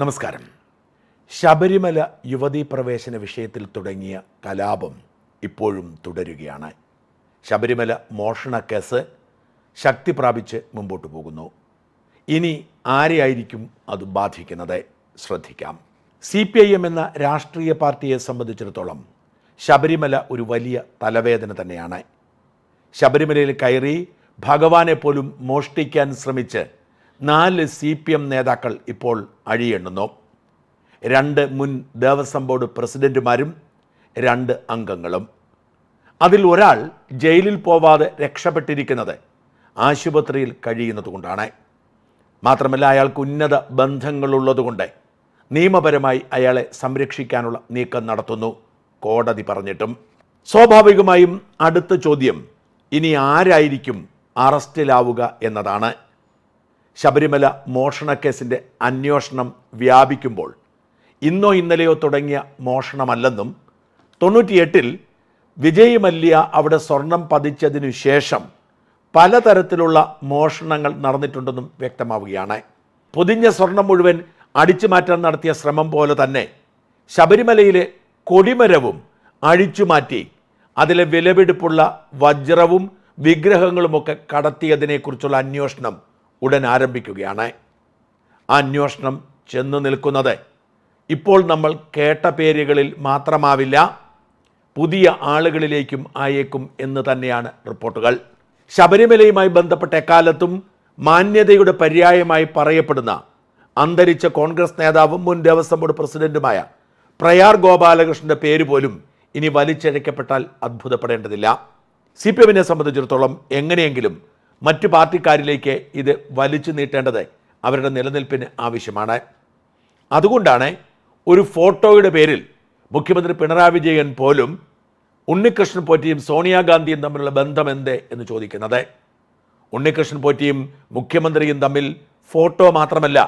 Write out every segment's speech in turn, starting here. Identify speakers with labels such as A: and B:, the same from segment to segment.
A: നമസ്കാരം. ശബരിമല യുവതീ പ്രവേശന വിഷയത്തിൽ തുടങ്ങിയ കലാപം ഇപ്പോഴും തുടരുകയാണ്. ശബരിമല മോഷണ കേസ് ശക്തി പ്രാപിച്ച് മുമ്പോട്ട് പോകുന്നു. ഇനി ആരെയായിരിക്കും അത് ബാധിക്കുന്നത്? ശ്രദ്ധിക്കാം. സി പി ഐ എം എന്ന രാഷ്ട്രീയ പാർട്ടിയെ സംബന്ധിച്ചിടത്തോളം ശബരിമല ഒരു വലിയ തലവേദന തന്നെയാണ്. ശബരിമലയിൽ കയറി ഭഗവാനെ പോലും മോഷ്ടിക്കാൻ ശ്രമിച്ച് നാല് സി പി എം നേതാക്കൾ ഇപ്പോൾ അഴിയെണ്ണുന്നു. രണ്ട് മുൻ ദേവസ്വം ബോർഡ് പ്രസിഡന്റുമാരും രണ്ട് അംഗങ്ങളും. അതിൽ ഒരാൾ ജയിലിൽ പോവാതെ രക്ഷപ്പെട്ടിരിക്കുന്നത് ആശുപത്രിയിൽ കഴിയുന്നതുകൊണ്ടാണ്. മാത്രമല്ല അയാൾക്ക് ഉന്നത ബന്ധങ്ങളുള്ളതുകൊണ്ട് നിയമപരമായി അയാളെ സംരക്ഷിക്കാനുള്ള നീക്കം നടത്തുന്നു കോടതി പറഞ്ഞിട്ടും. സ്വാഭാവികമായും അടുത്ത ചോദ്യം ഇനി ആരായിരിക്കും അറസ്റ്റിലാവുക എന്നതാണ്. ശബരിമല മോഷണക്കേസിന്റെ അന്വേഷണം വ്യാപിക്കുമ്പോൾ ഇന്നോ ഇന്നലെയോ തുടങ്ങിയ മോഷണമല്ലെന്നും തൊണ്ണൂറ്റിയെട്ടിൽ വിജയ് മല്യ അവിടെ സ്വർണം പതിച്ചതിനു ശേഷം പലതരത്തിലുള്ള മോഷണങ്ങൾ നടന്നിട്ടുണ്ടെന്നും വ്യക്തമാവുകയാണ്. പൊതിഞ്ഞ സ്വർണം മുഴുവൻ അടിച്ചു മാറ്റാൻ നടത്തിയ ശ്രമം പോലെ തന്നെ ശബരിമലയിലെ കൊടിമരവും അഴിച്ചുമാറ്റി അതിലെ വിലപിടിപ്പുള്ള വജ്രവും വിഗ്രഹങ്ങളുമൊക്കെ കടത്തിയതിനെക്കുറിച്ചുള്ള അന്വേഷണം ഉടൻ ആരംഭിക്കുകയാണ്. ആ അന്വേഷണം ചെന്ന് നിൽക്കുന്നത്. ഇപ്പോൾ നമ്മൾ കേട്ട പേരുകളിൽ മാത്രമാവില്ല പുതിയ ആളുകളിലേക്കും ആയേക്കും എന്ന് തന്നെയാണ് റിപ്പോർട്ടുകൾ. ശബരിമലയുമായി ബന്ധപ്പെട്ട എക്കാലത്തും മാന്യതയുടെ പര്യായമായി പറയപ്പെടുന്ന അന്തരിച്ച കോൺഗ്രസ് നേതാവും മുൻ ദേവസ്വം ബോർഡ് പ്രസിഡന്റുമായ പ്രയാർ ഗോപാലകൃഷ്ണന്റെ പേര് പോലും ഇനി വലിച്ചഴക്കപ്പെട്ടാൽ അത്ഭുതപ്പെടേണ്ടതില്ല. സി പി എമ്മിനെ സംബന്ധിച്ചിടത്തോളം എങ്ങനെയെങ്കിലും മറ്റു പാർട്ടിക്കാരിലേക്ക് ഇത് വലിച്ചു നീട്ടേണ്ടത് അവരുടെ നിലനിൽപ്പിന് ആവശ്യമാണ്. അതുകൊണ്ടാണ് ഒരു ഫോട്ടോയുടെ പേരിൽ മുഖ്യമന്ത്രി പിണറായി വിജയൻ പോലും ഉണ്ണികൃഷ്ണൻ പോറ്റിയും സോണിയാഗാന്ധിയും തമ്മിലുള്ള ബന്ധം എന്ത് എന്ന് ചോദിക്കുന്നത്. ഉണ്ണികൃഷ്ണൻ പോറ്റിയും മുഖ്യമന്ത്രിയും തമ്മിൽ ഫോട്ടോ മാത്രമല്ല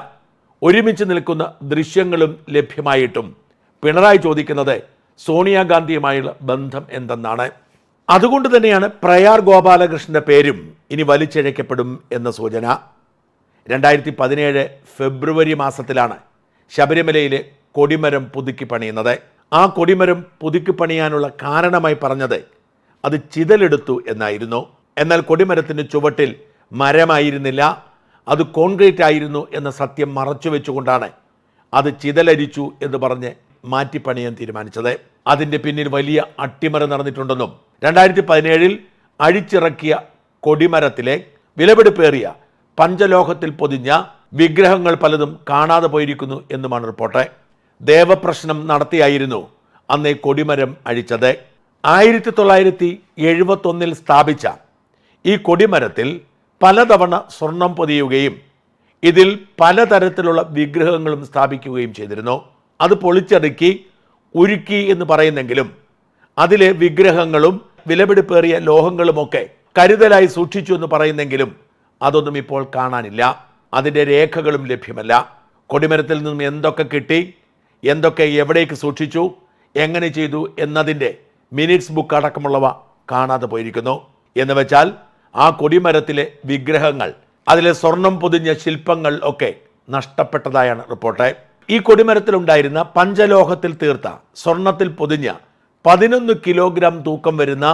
A: ഒരുമിച്ച് നിൽക്കുന്ന ദൃശ്യങ്ങളും ലഭ്യമായിട്ടും പിണറായി ചോദിക്കുന്നത് സോണിയാഗാന്ധിയുമായുള്ള ബന്ധം എന്തെന്നാണ്. അതുകൊണ്ട് തന്നെയാണ് പ്രയാർ ഗോപാലകൃഷ്ണന്റെ പേരും ഇനി വലിച്ചിഴക്കപ്പെടും എന്ന സൂചന. രണ്ടായിരത്തി പതിനേഴ് ഫെബ്രുവരി മാസത്തിലാണ് ശബരിമലയിലെ കൊടിമരം പുതുക്കി പണിയുന്നത്. ആ കൊടിമരം പുതുക്കി പണിയാനുള്ള കാരണമായി പറഞ്ഞത് അത് ചിതലെടുത്തു എന്നായിരുന്നു. എന്നാൽ കൊടിമരത്തിന്റെ ചുവട്ടിൽ മരമായിരുന്നില്ല. അത് കോൺക്രീറ്റ് ആയിരുന്നു എന്ന സത്യം മറച്ചു വെച്ചുകൊണ്ടാണ് അത് ചിതലരിച്ചു എന്ന് പറഞ്ഞ് മാറ്റിപ്പണിയാൻ തീരുമാനിച്ചത്. അതിന്റെ പിന്നിൽ വലിയ അട്ടിമറി നടന്നിട്ടുണ്ടെന്നും രണ്ടായിരത്തി പതിനേഴിൽ അഴിച്ചിറക്കിയ കൊടിമരത്തിലെ വിലപിടിപ്പേറിയ പഞ്ചലോഹത്തിൽ പൊതിഞ്ഞ വിഗ്രഹങ്ങൾ പലതും കാണാതെ പോയിരിക്കുന്നു എന്നുമാണ് റിപ്പോർട്ട്. ദേവപ്രശ്നം നടത്തിയായിരുന്നു അന്ന് കൊടിമരം അഴിച്ചത്. ആയിരത്തി തൊള്ളായിരത്തി എഴുപത്തൊന്നിൽ സ്ഥാപിച്ച ഈ കൊടിമരത്തിൽ പലതവണ സ്വർണം പൊതിയുകയും ഇതിൽ പലതരത്തിലുള്ള വിഗ്രഹങ്ങളും സ്ഥാപിക്കുകയും ചെയ്തിരുന്നു. അത് പൊളിച്ചടുക്കി ഉരുക്കി എന്ന് പറയുന്നെങ്കിലും അതിലെ വിഗ്രഹങ്ങളും വിലപിടിപ്പേറിയ ലോഹങ്ങളുമൊക്കെ കരുതലായി സൂക്ഷിച്ചു എന്ന് പറയുന്നെങ്കിലും അതൊന്നും ഇപ്പോൾ കാണാനില്ല. അതിന്റെ രേഖകളും ലഭ്യമല്ല. കൊടിമരത്തിൽ നിന്നും എന്തൊക്കെ കിട്ടി എന്തൊക്കെ എവിടേക്ക് സൂക്ഷിച്ചു എങ്ങനെ ചെയ്തു എന്നതിന്റെ മിനിറ്റ്സ് ബുക്ക് അടക്കമുള്ളവ കാണാതെ പോയിരിക്കുന്നു. എന്ന് വെച്ചാൽ ആ കൊടിമരത്തിലെ വിഗ്രഹങ്ങൾ അതിലെ സ്വർണം പൊതിഞ്ഞ ശില്പങ്ങൾ ഒക്കെ നഷ്ടപ്പെട്ടതായാണ് റിപ്പോർട്ട്. ഈ കൊടിമരത്തിലുണ്ടായിരുന്ന പഞ്ചലോഹത്തിൽ തീർത്ത സ്വർണത്തിൽ പൊതിഞ്ഞ പതിനൊന്ന് കിലോഗ്രാം തൂക്കം വരുന്ന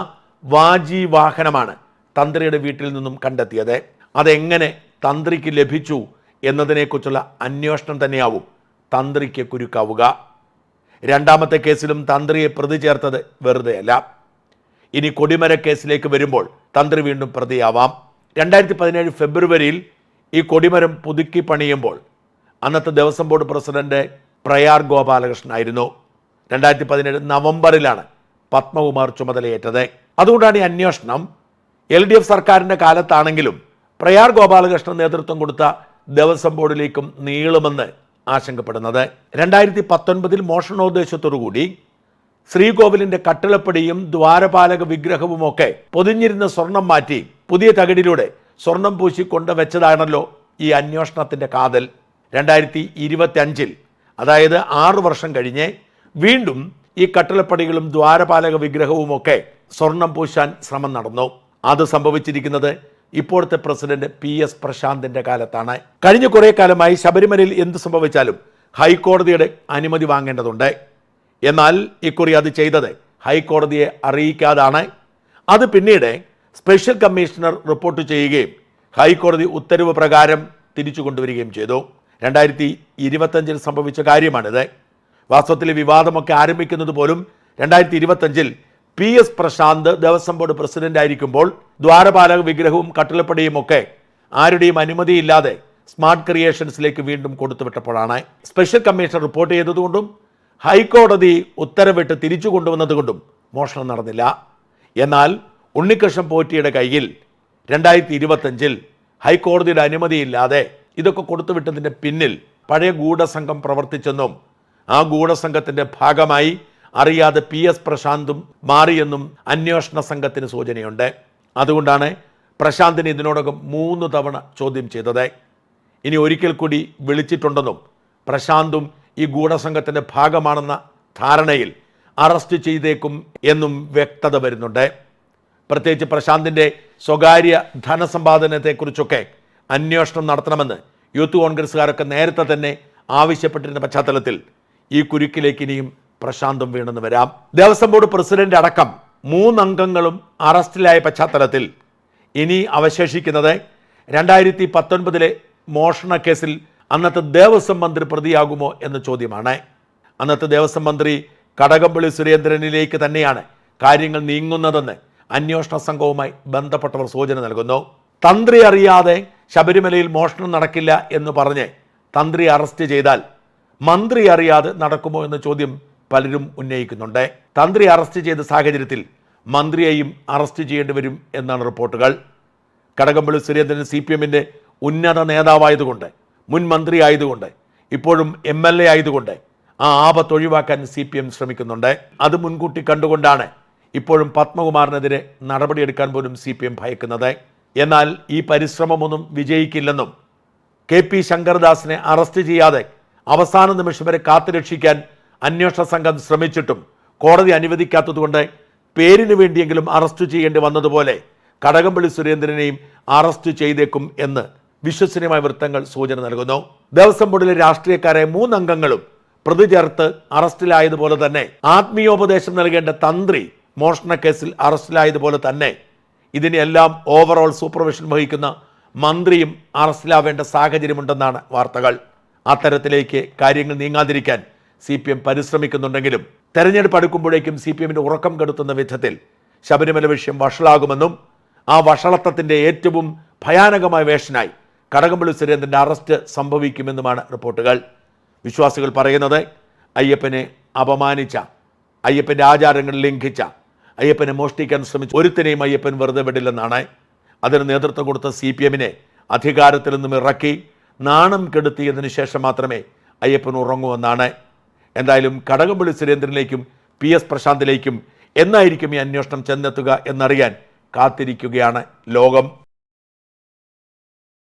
A: വാജി വാഹനമാണ് തന്ത്രിയുടെ വീട്ടിൽ നിന്നും കണ്ടെത്തിയത്. അതെങ്ങനെ തന്ത്രിക്ക് ലഭിച്ചു എന്നതിനെക്കുറിച്ചുള്ള അന്വേഷണം തന്നെയാവും തന്ത്രിക്ക് കുരുക്കാവുക. രണ്ടാമത്തെ കേസിലും തന്ത്രിയെ പ്രതി ചേർത്തത് വെറുതെയല്ല. ഇനി കൊടിമര കേസിലേക്ക് വരുമ്പോൾ തന്ത്രി വീണ്ടും പ്രതിയാവാം. രണ്ടായിരത്തി പതിനേഴ് ഫെബ്രുവരിയിൽ ഈ കൊടിമരം പുതുക്കി പണിയുമ്പോൾ അന്നത്തെ ദേവസ്വം ബോർഡ് പ്രസിഡന്റ് പ്രയാർ ഗോപാലകൃഷ്ണൻ ആയിരുന്നു. രണ്ടായിരത്തി പതിനേഴ് നവംബറിലാണ് പത്മകുമാർ ചുമതലയേറ്റത്. അതുകൊണ്ടാണ് ഈ അന്വേഷണം എൽ ഡി എഫ് സർക്കാരിന്റെ കാലത്താണെങ്കിലും പ്രയാർ ഗോപാലകൃഷ്ണൻ നേതൃത്വം കൊടുത്ത ദേവസ്വം ബോർഡിലേക്കും നീളുമെന്ന് ആശങ്കപ്പെടുന്നത്. രണ്ടായിരത്തി പത്തൊൻപതിൽ മോഷണോദ്ദേശത്തോടുകൂടി ശ്രീകോവിലിന്റെ കട്ടിളപ്പടിയും ദ്വാരപാലക വിഗ്രഹവുമൊക്കെ പൊതിഞ്ഞിരുന്ന സ്വർണം മാറ്റി പുതിയ തകിടിലൂടെ സ്വർണം പൂശി കൊണ്ടുവച്ചതാണല്ലോ ഈ അന്വേഷണത്തിന്റെ കാതൽ. രണ്ടായിരത്തി ഇരുപത്തി അഞ്ചിൽ അതായത് ആറു വർഷം കഴിഞ്ഞ് വീണ്ടും ഈ കട്ടിളപ്പടികളും ദ്വാരപാലക വിഗ്രഹവും ഒക്കെ സ്വർണം പൂശാൻ ശ്രമം നടന്നു. അത് സംഭവിച്ചിരിക്കുന്നത് ഇപ്പോഴത്തെ പ്രസിഡന്റ് പി എസ് പ്രശാന്തിന്റെ കാലത്താണ്. കഴിഞ്ഞ കുറേ കാലമായി ശബരിമലയിൽ എന്ത് സംഭവിച്ചാലും ഹൈക്കോടതിയുടെ അനുമതി വാങ്ങേണ്ടതുണ്ട്. എന്നാൽ ഇക്കുറി അത് ചെയ്തത് ഹൈക്കോടതിയെ അറിയിക്കാതാണ്. അത് പിന്നീട് സ്പെഷ്യൽ കമ്മീഷണർ റിപ്പോർട്ട് ചെയ്യുകയും ഹൈക്കോടതി ഉത്തരവ് പ്രകാരം തിരിച്ചു കൊണ്ടുവരികയും ചെയ്തു. രണ്ടായിരത്തി ഇരുപത്തഞ്ചിൽ സംഭവിച്ച കാര്യമാണിത്. വാസ്തവത്തിൽ വിവാദമൊക്കെ ആരംഭിക്കുന്നത് പോലും രണ്ടായിരത്തി ഇരുപത്തഞ്ചിൽ P S Prashanth Devaswom board president ആയിരിക്കുമ്പോൾ ദ്വാരപാലക വിഗ്രഹവും കട്ടിലപ്പടിയും ഒക്കെ ആരുടെയും അനുമതിയില്ലാതെ സ്മാർട്ട് ക്രിയേഷൻസിലേക്ക് വീണ്ടും കൊടുത്തുവിട്ടപ്പോഴാണ് സ്പെഷ്യൽ കമ്മീഷൻ റിപ്പോർട്ട് ചെയ്തതുകൊണ്ടും ഹൈക്കോടതി ഉത്തരവിട്ട് തിരിച്ചു കൊണ്ടുവന്നതുകൊണ്ടും മോഷണം നടന്നില്ല. എന്നാൽ ഉണ്ണികൃഷ്ണൻ പോറ്റിയുടെ കയ്യിൽ രണ്ടായിരത്തി ഇരുപത്തഞ്ചിൽ ഹൈക്കോടതിയുടെ അനുമതിയില്ലാതെ ഇതൊക്കെ കൊടുത്തുവിട്ടതിന്റെ പിന്നിൽ പഴയ ഗൂഢസംഘം പ്രവർത്തിച്ചെന്നും ആ ഗൂഢസംഘത്തിന്റെ ഭാഗമായി അറിയാതെ പി എസ് പ്രശാന്തും മാറിയെന്നും അന്വേഷണ സംഘത്തിന് സൂചനയുണ്ട്. അതുകൊണ്ടാണ് പ്രശാന്തിനെ ഇതിനോടകം മൂന്ന് തവണ ചോദ്യം ചെയ്തത്. ഇനി ഒരിക്കൽ കൂടി വിളിച്ചിട്ടുണ്ടെന്നും പ്രശാന്തും ഈ ഗൂഢസംഘത്തിന്റെ ഭാഗമാണെന്ന ധാരണയിൽ അറസ്റ്റ് ചെയ്തേക്കും എന്നും വ്യക്തത വരുന്നുണ്ട്. പ്രത്യേകിച്ച് പ്രശാന്തിന്റെ സ്വകാര്യ ധനസമ്പാദനത്തെക്കുറിച്ചൊക്കെ അന്വേഷണം നടത്തണമെന്ന് യൂത്ത് കോൺഗ്രസ്സുകാരൊക്കെ നേരത്തെ തന്നെ ആവശ്യപ്പെട്ടിരുന്ന പശ്ചാത്തലത്തിൽ ഈ കുരുക്കിലേക്ക് ഇനിയും പ്രശാന്തം വീണെന്ന് വരാം. ദേവസ്വം ബോർഡ് പ്രസിഡന്റ് അടക്കം മൂന്നംഗങ്ങളും അറസ്റ്റിലായ പശ്ചാത്തലത്തിൽ ഇനി അവശേഷിക്കുന്നത് രണ്ടായിരത്തി പത്തൊൻപതിലെ മോഷണ കേസിൽ അന്നത്തെ ദേവസ്വം മന്ത്രി പ്രതിയാകുമോ എന്ന ചോദ്യമാണ്. അന്നത്തെ ദേവസ്വം മന്ത്രി കടകംപള്ളി സുരേന്ദ്രനിലേക്ക് തന്നെയാണ് കാര്യങ്ങൾ നീങ്ങുന്നതെന്ന് അന്വേഷണ സംഘവുമായി ബന്ധപ്പെട്ടവർ സൂചന നൽകുന്നു. തന്ത്രി അറിയാതെ ശബരിമലയിൽ മോഷണം നടക്കില്ല എന്ന് പറഞ്ഞ് തന്ത്രി അറസ്റ്റ് ചെയ്താൽ മന്ത്രി അറിയാതെ നടക്കുമോ എന്ന ചോദ്യം പലരും ഉന്നയിക്കുന്നുണ്ട്. തന്ത്രി അറസ്റ്റ് ചെയ്ത സാഹചര്യത്തിൽ മന്ത്രിയെയും അറസ്റ്റ് ചെയ്യേണ്ടി വരും എന്നാണ് റിപ്പോർട്ടുകൾ. കടകംപള്ളി സുരേന്ദ്രൻ സി പി എമ്മിന്റെ ഉന്നത നേതാവായതുകൊണ്ട് മുൻ മന്ത്രി ആയതുകൊണ്ട് ഇപ്പോഴും എം എൽ എ ആയതുകൊണ്ട് ആ ആപത്ത് ഒഴിവാക്കാൻ സി പി എം ശ്രമിക്കുന്നുണ്ട്. അത് മുൻകൂട്ടി കണ്ടുകൊണ്ടാണ് ഇപ്പോഴും പത്മകുമാറിനെതിരെ നടപടിയെടുക്കാൻ പോലും സി പി എം ഭയക്കുന്നത്. എന്നാൽ ഈ പരിശ്രമമൊന്നും വിജയിക്കില്ലെന്നും കെ പി ശങ്കർദാസിനെ അറസ്റ്റ് ചെയ്യാതെ അവസാന നിമിഷം വരെ കാത്തുരക്ഷിക്കാൻ അന്വേഷണ സംഘം ശ്രമിച്ചിട്ടും കോടതി അനുവദിക്കാത്തതുകൊണ്ട് പേരിന് വേണ്ടിയെങ്കിലും അറസ്റ്റ് ചെയ്യേണ്ടി വന്നതുപോലെ കടകംപള്ളി സുരേന്ദ്രനെയും അറസ്റ്റ് ചെയ്തേക്കും എന്ന് വിശ്വസനീയമായ വൃത്തങ്ങൾ സൂചന നൽകുന്നു. ദേവസ്വം ബോർഡിലെ രാഷ്ട്രീയക്കാരെ മൂന്നംഗങ്ങളും പ്രതി ചേർത്ത് അറസ്റ്റിലായതുപോലെ തന്നെ ആത്മീയോപദേശം നൽകേണ്ട തന്ത്രി മോഷണ കേസിൽ അറസ്റ്റിലായതുപോലെ തന്നെ ഇതിനെല്ലാം ഓവറോൾ സൂപ്പർവിഷൻ വഹിക്കുന്ന മന്ത്രിയും അറസ്റ്റിലാവേണ്ട സാഹചര്യമുണ്ടെന്നാണ് വാർത്തകൾ. അത്തരത്തിലേക്ക് കാര്യങ്ങൾ നീങ്ങാതിരിക്കാൻ സി പി എം പരിശ്രമിക്കുന്നുണ്ടെങ്കിലും തെരഞ്ഞെടുപ്പ് അടുക്കുമ്പോഴേക്കും സി പി എമ്മിന് ഉറക്കം കെടുത്തുന്ന വിധത്തിൽ ശബരിമല വിഷയം വഷളാകുമെന്നും ആ വഷളത്വത്തിന്റെ ഏറ്റവും ഭയാനകമായ വേഷനായി കടകംപള്ളി സുരേന്ദ്രന്റെ അറസ്റ്റ് സംഭവിക്കുമെന്നുമാണ് റിപ്പോർട്ടുകൾ. വിശ്വാസികൾ പറയുന്നത് അയ്യപ്പനെ അപമാനിച്ച അയ്യപ്പന്റെ ആചാരങ്ങൾ ലംഘിച്ച അയ്യപ്പനെ മോഷ്ടിക്കാൻ ശ്രമിച്ച ഒരുത്തിനെയും അയ്യപ്പൻ വെറുതെ വിടില്ലെന്നാണ്. അതിന് നേതൃത്വം കൊടുത്ത സി പി എമ്മിനെ അധികാരത്തിൽ നിന്നും ഇറക്കി നാണം കെടുത്തിയതിനു ശേഷം മാത്രമേ അയ്യപ്പൻ ഉറങ്ങുമെന്നാണ് എന്തായാലും കടകംപള്ളി സുരേന്ദ്രനിലേക്കും പി എസ് പ്രശാന്തിലേക്കും എന്നായിരിക്കും ഈ അന്വേഷണം ചെന്നെത്തുക എന്നറിയാൻ കാത്തിരിക്കുകയാണ് ലോകം.